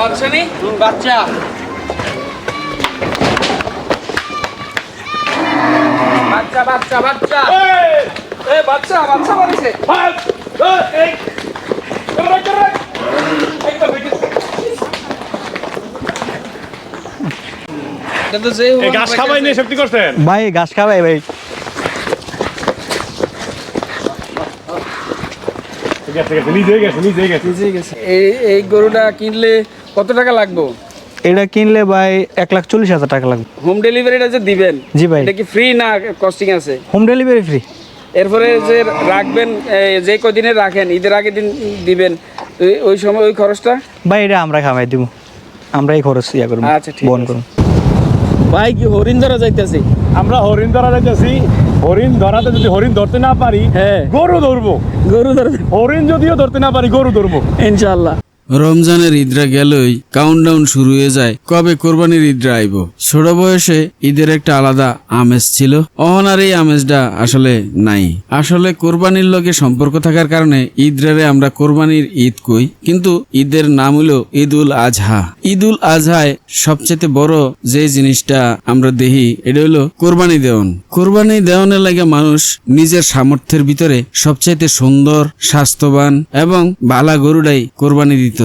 বাচ্চা। নেই বাচ্চা বাচ্চা বাচ্চা। বাচ্চা এ বাচ্চা বাচ্চা বাড়িছে এটা তো যে এই গাছ খাবাই নিয়ে শক্তি করছেন? ভাই ঘাস ভাই। এই গরুটা কিনলে কত টাকা লাগবে? এটা কিনলে ভাই এক লাখ চল্লিশ হাজার টাকা লাগবে। হোম ডেলিভারিটা যে দিবেন জি ভাই। এটা কি ফ্রি না কস্টিং আছে? হোম ডেলিভারি ফ্রি এরপরে যে রাখবেন যে কদিনে রাখেন ঈদের আগের দিন দিবেন ওই সময় ওই খরচটা? ভাই এটা আমরা খামাই দিব। আমরা এই খরচ ইয়া করব আচ্ছা, ঠিক বহন করুন ভাই কি হরিণ ধরা যাইতেছে? আমরা হরিণ ধরা যাইতেছি। হরিণ ধরাতে যদি হরিণ ধরতে না পারি হ্যাঁ। গরু ধরবো। গরু ধরা হরিণ যদিও ধরতে না পারি গরু ধরবো। ইনশাল্লাহ রমজানের ঈদরা গেলই কাউন্টডাউন শুরু হয়ে যায়। কবে কোরবানির ঈদরা আইব? ছোট বয়সে ঈদের একটা আলাদা আমেজ ছিল। অহনার এই আমেজটা আসলে নাই। আসলে কোরবানির লগে সম্পর্ক থাকার কারণে ঈদরারে আমরা কোরবানির ঈদ কই। কিন্তু ঈদের নাম হলো ঈদ উল আজহা। ঈদ উল আজহায় সবচেয়ে বড় যে জিনিসটা আমরা দেখি, এটা হলো কোরবানি দেওয়ান। কোরবানি দেওয়ানের লাগে মানুষ নিজের সামর্থ্যের ভিতরে সবচাইতে সুন্দর, স্বাস্থ্যবান এবং বালা গরুটাই কোরবানি দিতে।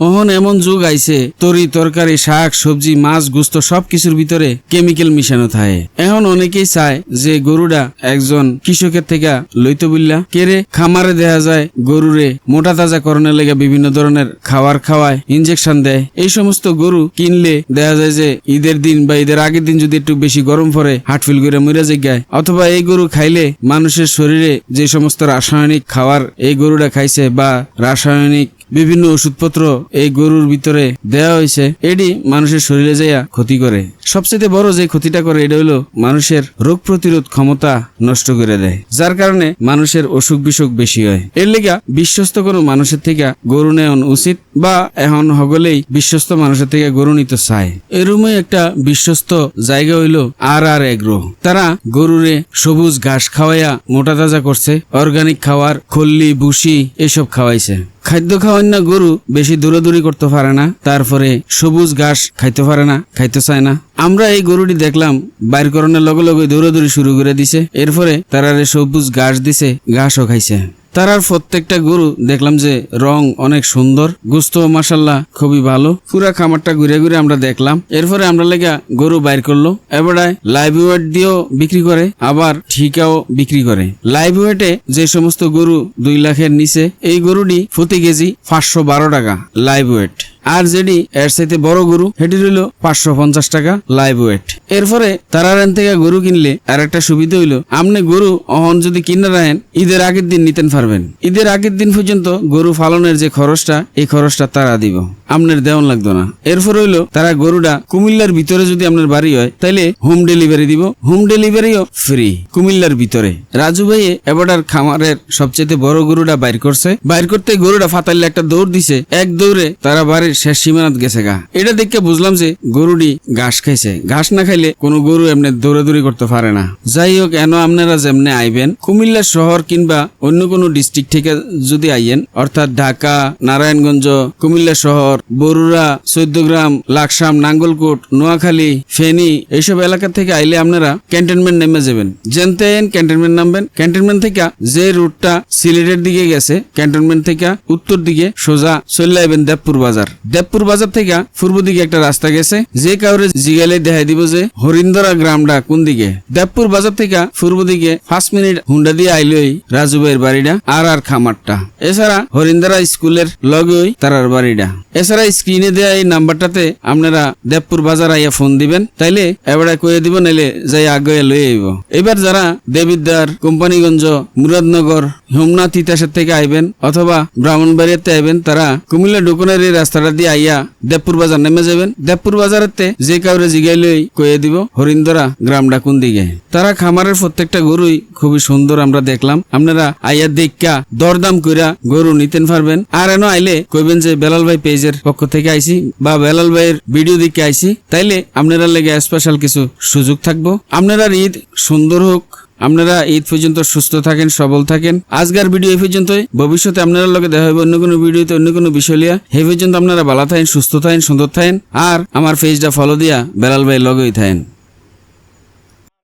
ওহন এমন যুগ আইছে, তরি তরকারি, শাক, সবজি, মাছ, গুস্ত সবকিছুর ভিতরে কেমিক্যাল মিশানো থাকে। এখন অনেকেই চায় যে একজন কৃষকের থেকে বললা। কেরে খামারে যায় গরুরে মোটা তাজা করণের লেগে বিভিন্ন ধরনের খাবার খাওয়ায় ইনজেকশন দেয়। এই সমস্ত গরু কিনলে দেখা যায় যে ঈদের দিন বা ঈদের আগের দিন যদি একটু বেশি গরম পড়ে হাটফিল করে মরে যায় অথবা এই গরু খাইলে মানুষের শরীরে যে সমস্ত রাসায়নিক খাবার এই গরুটা খাইছে বা রাসায়নিক বিভিন্ন ওষুধপত্র এই গরুর ভিতরে দেওয়া হয়েছে, এটি মানুষের শরীরে যাইয়া ক্ষতি করে। সবচেয়ে বড় যে ক্ষতিটা করে, এটা হলো মানুষের রোগ প্রতিরোধ ক্ষমতা নষ্ট করে দেয়, যার কারণে মানুষের অসুখ বিসুখ বেশি হয়। এর লেগা বিশ্বস্ত কোনো মানুষের থেকে গরু নেওয়া উচিত বা এখন হগলেই বিশ্বস্ত মানুষের থেকে গরু নিতে চায়। এরুমে একটা বিশ্বস্ত জায়গা হইল আর আর এগ্রো তারা গরুরে সবুজ ঘাস খাওয়াইয়া মোটা তাজা করছে, অর্গানিক খাওয়ার, খল্লি বুসি এসব খাওয়াইছে। খাদ্য খাওয়ান না গরু বেশি দূরাদূরি করতে পারে না। তারপরে সবুজ ঘাস খাইতে পারে না, খাইতে চায় না। আমরা এই গরুটি দেখলাম বাইর করণের লগে লগে দৌড়াদৌড়ি শুরু করে দিছে। এরপরে তারা সবুজ ঘাস দিছে, ঘাসও খাইছে। তারার প্রত্যেকটা গরু দেখলাম যে রং অনেক সুন্দর, গুস্ত মাসাল্লাহ খুবই ভালো। পুরা খামারটা ঘুরে ঘুরে আমরা দেখলাম। এরপরে আমরা লেগা গরু বাইর করল। এবারে লাইভ ওয়েট দিয়েও বিক্রি করে, আবার ঠিকাও বিক্রি করে। লাইভ ওয়েটে যে সমস্ত গরু দুই লাখের নিচে, এই গরুটি প্রতি কেজি পাঁচশো বারো টাকা লাইভ ওয়েট আর যেটি এর সাথে বড় গরু, সেটি রইল পাঁচশো পঞ্চাশ টাকা লাইভ ওয়েট এরপরে তারা রেন থেকে গরু কিনলে আর একটা সুবিধা হইল আপনি গরু অহন যদি কিনে রাখেন, ঈদের আগের দিন নিতেন পারবেন। ঈদের আগের দিন পর্যন্ত গরু পালনের যে খরচটা, এই খরচটা তারা দিব। আপনার দেওয়ান লাগতো না। এরপর হইল তারা গরুটা কুমিল্লার ভিতরে যদি আপনার বাড়ি হয়, তাইলে হোম ডেলিভারি দিব। হোম ডেলিভারিও ফ্রি কুমিল্লার ভিতরে। রাজু ভাইয়ে এবার খামারের সবচেয়ে বড় গরুটা বাইর করছে। বাইর করতে গরুটা ফাতাইলে একটা দৌড় দিছে। এক দৌড়ে তারা বাড়ির শেষ সীমানাত গেছে গা। এটা দেখে বুঝলাম যে গরুটি ঘাস খাইছে। ঘাস না খাইলে কোনো গরু এমনি দৌড়াদৌড়ি করতে পারে না। যাই হোক, এন আপনারা যেমনে আইবেন, কুমিল্লা শহর কিংবা অন্য কোনো ডিস্ট্রিক্ট থেকে যদি আইয়েন, অর্থাৎ ঢাকা, নারায়ণগঞ্জ, কুমিল্লা শহর, বরুড়া, চৌদ্দগ্রাম, লাকসাম, নাঙ্গলকোট, নোয়াখালী, ফেনী, এইসব এলাকা থেকে আইলে আপনারা ক্যান্টনমেন্ট নেমে যাবেন। জেনতেন ক্যান্টনমেন্ট নামবেন। ক্যান্টনমেন্ট থেকে যে রুটটা সিলেটের দিকে গেছে, ক্যান্টনমেন্ট থেকে উত্তর দিকে সোজা চলে আইবেন দেবপুর বাজার। দেবপুর বাজার থেকে পূর্ব দিকে একটা রাস্তা গেছে, যে কাউরে জিগালে দেখাই দিব যে হরিন্দরা গ্রামটা কোন দিকে। দেবপুর বাজার থেকে পূর্ব দিকে পাঁচ মিনিট হুন্ডা দিয়ে আইলই রাজু ভাইয়ের বাড়িটা আর আর খামারটা। এছাড়া হরিন্দরা স্কুলের লগেই তারার বাড়িটা। এছাড়া স্ক্রিনে দেয়া এই নাম্বারটাতে আপনারা দেবপুর বাজার আইয়া ফোন দিবেন, তাইলে এবারে কয়ে দিব, নাইলে যাই আগে লয়ে আইব। এবার যারা দেবিদ্বার, কোম্পানিগঞ্জ, মুরাদনগর হোমনা তিতাসের থেকে আইবেন অথবা ব্রাহ্মণবাড়িয়াতে আইবেন, তারা কুমিল্লা ডুকনের এই রাস্তাটা দিয়ে আইয়া দেবপুর বাজার নেমে যাবেন। দেবপুর বাজারেতে যে কাউরে জিগাই লই কয়ে দিব হরিন্দরা গ্রামটা কোন দিকে? তারা খামারের প্রত্যেকটা গরুই খুবই সুন্দর আমরা দেখলাম। আপনারা আইয়া দেখা দরদাম কইরা গরু নিতেন পারবেন। আর এনো আইলে কইবেন যে বেলাল ভাই পেজের পক্ষ থেকে আইছি বা বেলাল ভাইয়ের ভিডিও দেখে আইছি। তাইলে আপনারা লেগে স্পেশাল কিছু সুযোগ থাকব। আপনারা ঈদ সুন্দর হোক। আপনারা ঈদ পর্যন্ত সুস্থ থাকেন, সবল থাকেন। আজকের ভিডিও এই পর্যন্তই। ভবিষ্যতে আপনারা লগে দেখা হবে অন্য কোনো ভিডিওতে, অন্য কোনো বিষয় লিয়া হে পর্যন্ত আপনারা ভালো থাকেন, সুস্থ থাকেন, সুন্দর থাকেন। আর আমার ফেসটা ফলো দিয়া বেলাল ভাই লগেই থাকেন।